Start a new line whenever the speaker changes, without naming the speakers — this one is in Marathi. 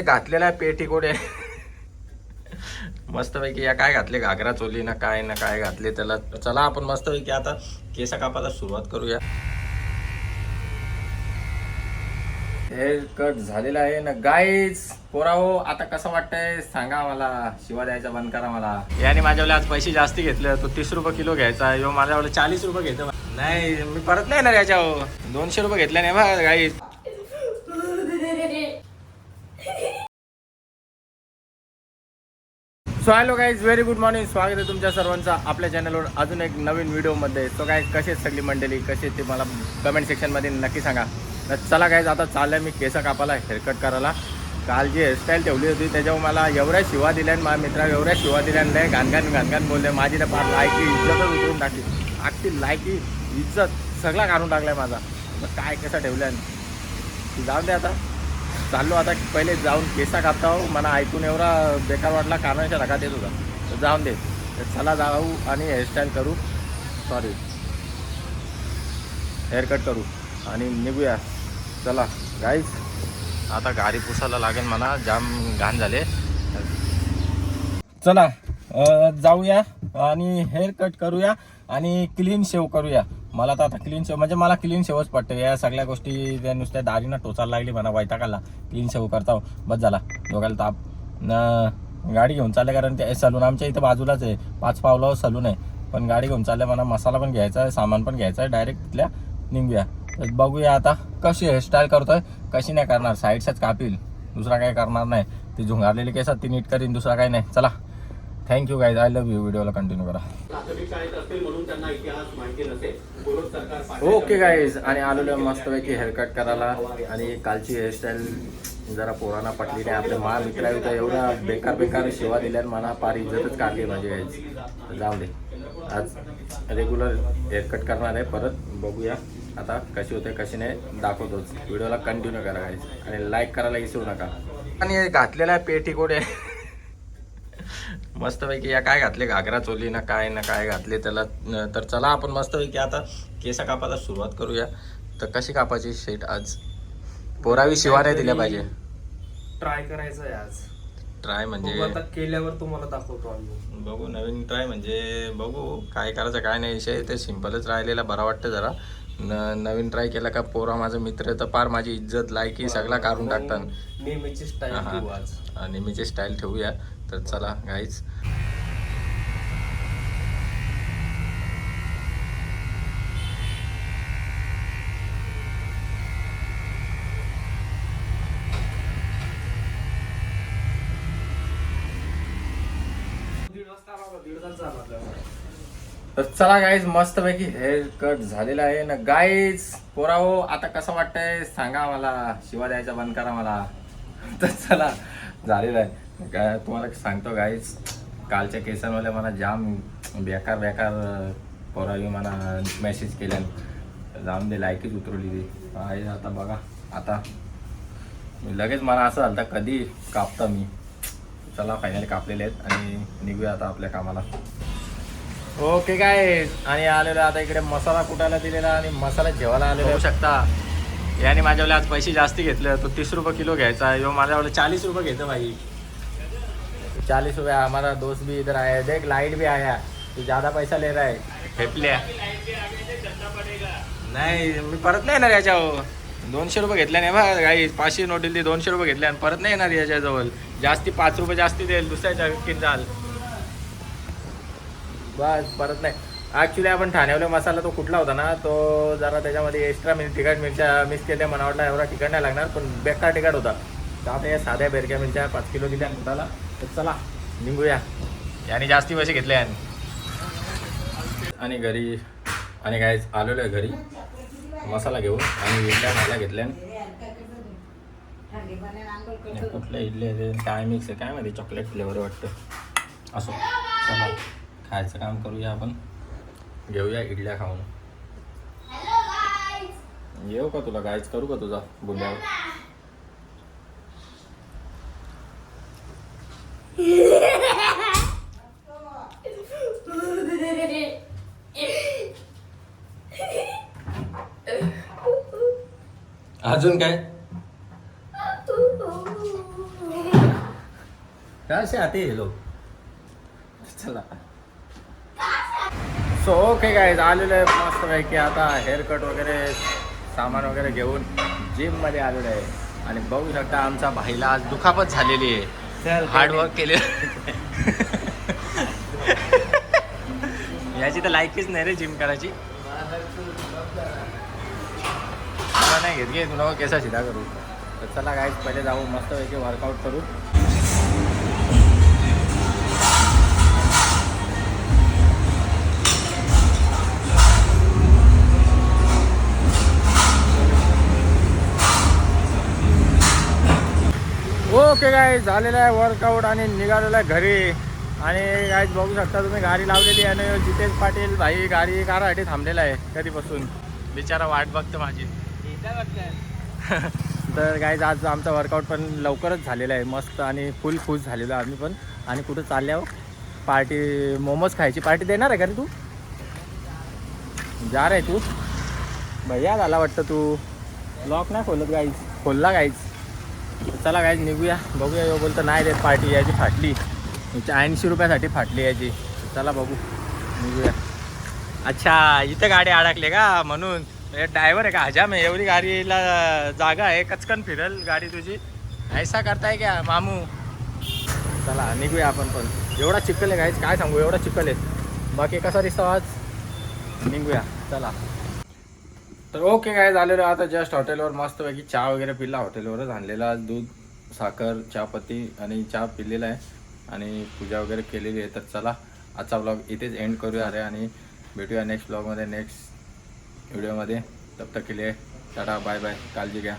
घातलेला पेटी कोडे मस्तपैकी या काय घातले? घागरा चोली ना काय ना काय घातले त्याला. चला आपण मस्तपैकी आता केस कापायला सुरुवात करूया. हेअर कट झालेला आहे ना गाईज पोराव आता कसं वाटतंय? सांगा मला शिवा द्यायचा बंद करा मला. याने माझ्याकडे आज पैसे जास्ती घेतले तो तीस रुपये किलो घ्यायचा यो माझ्याकडे चाळीस रुपये घेतो नाही मी परत नाही ना याच्यावर. दोनशे रुपये घेतले नाही बा guys so hello guys very good morning स्वागत आहे तुमच्या सर्वांचा आपल्या चॅनलवर अजून एक नवीन व्हिडिओमध्ये सो काय कसे सगळी मंडळी? कसे ते मला कमेंट सेक्शनमध्ये नक्की सांगा. तर चला गाईज आता चाललंय मी केस कापायला हेअरकट करायला. काल जी हेअरस्टाईल ठेवली होती त्याच्यावर मला एवढ्या शिवा दिल्या आणि माझ्या मित्रा एवढ्या शिवा दिल्या नाही लय घाणघाण घाणघाण बोलले. माझी तर फार लायकी इज्जतच उतरून टाकली. अगदी लायकी इज्जत सगळा काढून आहे माझा. मग काय कसं ठेवलं जाऊन दे आता. चाललो आता पहिले जाऊन केसा कापता हो. मला ऐकून एवढा बेकार वाटला कानाच्या रकात येत होता. तर जाऊन दे. तर चला जाऊ आणि हेअरस्टाईल करू. सॉरी हेअरकट करू. आणि निघूया. चला. गाईज आता गाडी पुसायला लागेल म्हणा. जाम घाण झाले. चला. जाऊया. आणि हेअर कट करूया आणि क्लीन शेव करूया. मला तर आता क्लीन शेव म्हणजे मला क्लीन शेवच पडते या सगळ्या गोष्टी त्या नुसत्या दारीनं टोचायला लागली म्हणा वैताकाला क्लीन शेव करता हो. बस झाला. दोघाला ताप. न गाडी घेऊन चालले कारण ते सलून आमच्या इथं बाजूलाच आहे. पाच पावलावर सलून आहे. पण गाडी घेऊन चालले म्हणा मसाला पण घ्यायचा आहे सामान पण घ्यायचं आहे डायरेक्ट तिथल्या निघूया. तर बघूया आता कशी हेअरस्टाईल करतोय कशी नाही करणार. साईडच्याच कापील. दुसरा काही करणार नाही. ती झुंगारलेली केसात ती नीट करीन दुसरा काही नाही. चला. Thank you guys I love you व्हिडिओला कंटिन्यू करा.
प्राथमिक शाळेत असतील म्हणून त्यांना इतिहास माहिती नसेल पूर्व सरकार पाठ्यक्रम-
ओके गाईज आणि आलेलो आहे मस्तपैकी हेअरकट करायला आणि कालची हेअरस्टाईल जरा पोरांना पटली नाही. आपल्या मा मित्रा होता एवढा बेकार बेकार शिवा दिल्या मला फार इज्जतच काढली माझी गाईज जाऊ दे. आज रेग्युलर हेअरकट करणार आहे. परत बघूया आता कशी होते कशी नाही. दाखवतोच. व्हिडिओला कंटिन्यू करा गाईज आणि लाईक करायला विसरू नका. आणि घातलेला आहे. पेटी कोडे मस्तपैकी या काय घातले? घागरा चोली ना काय ना काय घातले त्याला? तर चला आपण मस्तपैकी आता केसा कापायला सुरुवात करूया. तर कशी कापायची शेट आज? पोरावी शिवाऱ्या दिल्या पाहिजे.
ट्राय करायचं आहे आज.
ट्राय म्हणजे
आता केल्यावर तुम्हाला दाखवतो आम्ही.
बघू नवीन ट्राय म्हणजे बघू काय करायचं काय नाही. विषय ते सिम्पलच राहिलेला बरा वाटतं जरा. न नवीन ट्राय केला का पोरा माझा मित्र तर पार माझी इज्जत लायकी सगळा काढून टाकतात.
नेहमीची स्टाईल.
नेहमीची स्टाईल ठेवूया. तर चला गाईच तर चला गाईज मस्तपैकी हेअर कट झालेला आहे. ना गाईज पोराओ आता कसं वाटतंय? सांगा मला शिवा द्यायचा बंद करा मला तर चला झालेलं आहे. काय तुम्हाला सांगतो गाईज कालच्या केसांवाल्या मला जाम बेकार बेकार पोरावी मला मेसेज केल्या जाम दे लायकीच उतरवली ती. आहे आता बघा. आता लगेच मला असं झालं कधी कापता मी. चला फायनली कापलेले आहेत आणि निघूया आता आपल्या कामाला. ओके काय आणि आलेलो आता इकडे मसाला कुटायला दिलेला आणि मसाला जेवायला आलेला होऊ शकता. याने माझ्याकडे आज पैसे जास्ती घेतले. तो तीस रुपये किलो घ्यायचा यो माझ्याकडे चालीस रुपये घेतो भाई. चालीस रुपये. हमारा दोस्त भी इधर आया है देख लाइट भी आया तू ज्यादा पैसा ले रहा है. फेपल्या नाही मी परत नाही येणार याच्यावर. दोनशे रुपये घेतले नाही बा काही पाचशे नोट दिली दोनशे रुपये घेतले आणि परत नाही येणार याच्याजवळ. जास्ती पाच रुपये जास्ती देईल. दुसऱ्याच्या किन जाल बस परत नाही. ॲक्च्युली आपण ठाण्यावला मसाला तो कुठला होता ना तो जरा त्याच्यामध्ये एक्स्ट्रा मिरची तिखट मिरच्या मिक्स केल्या मला वाटलं एवढा तिखट नाही लागणार पण बेकार तिखट होता. तर आता या साध्या बेरक्या मिरच्या पाच किलो दिल्या मुलाला. तर चला निघूया. याने जास्ती पैसे घेतले याने. आणि घरी आणि काय आलेलो आहे घरी. मसाला घेऊन आणि इडल्या खायला घेतल्या. कुठल्या इडल्या आहे काय मिक्स आहे? काय माहिती? चॉकलेट फ्लेवर वाटतं. असो. चला. खायचं काम करूया आपण. घेऊया इडल्या खाऊन. येऊ का तुला? गायच करू का तुझा बुंड्यावर अजून काय?
कैसे आते हैं लोग
चला. सो ओके काय आलेलो आहे मस्त पैकी आता हेअर कट वगैरे सामान वगैरे घेऊन जिममध्ये आलेलो आहे. आणि बघू शकता आमच्या भाईला आज दुखापत झालेली आहे. हार्डवर्क केले याची तर लायकीच नाही रे जिम करायची. नाही घेत घे तुला केसा सिधा करू. तर चला काय पहिले जाऊ मस्त पैकी वर्कआउट करू. ओके काय झालेलं आहे वर्कआउट आणि निघालेलं आहे घरी. आणि काय बघू शकता तुम्ही गाडी लावलेली आहे आणि जितेश पाटील भाई गाडी कारासाठी थांबलेला आहे कधीपासून? बिचारा वाट बघतो माझी. तर काय आज आमचा वर्कआउट पण लवकरच झालेला आहे. मस्त आणि फुल खुश झालेलो आम्ही पण. आणि कुठं चालल्यावर? पार्टी मोमोज खायची पार्टी देणार आहे का रे तू? जा रे तू. भैया झाला वाटतं तू. लॉक नाही खोलत गाईच खोलला गाईच चला काय निघूया. बघूया यो बोलतो नाही देत पार्टी याची फाटली. ऐंशी रुपयासाठी फाटली याची चला बघू. निघूया. अच्छा इथं गाडी अडकले का? म्हणून. ड्रायव्हर आहे का? हजाम आहे. एवढी गाडीला जागा आहे. कचकन फिरल गाडी तुझी. ऐसा करताय का मामू? चला निघूया आपण पण. एवढा चिखल आहे काय सांगू? एवढा चिखल आहे. बाकी कसा दिसतो आज? निघूया. चला. तर ओके काय झालेलं आता जस्ट हॉटेलवर मस्तपैकी चहा वगैरे पिला. हॉटेलवरच आणलेला दूध. साखर चहापत्ती आणि चहा पिलेला आहे आणि पूजा वगैरे केलेली आहे. तर चला आजचा ब्लॉग इथेच एंड करूया अरे आणि भेटूया नेक्स्ट ब्लॉगमध्ये नेक्स्ट व्हिडिओमध्ये तब तक के लिए टाटा बाय बाय काळजी घ्या.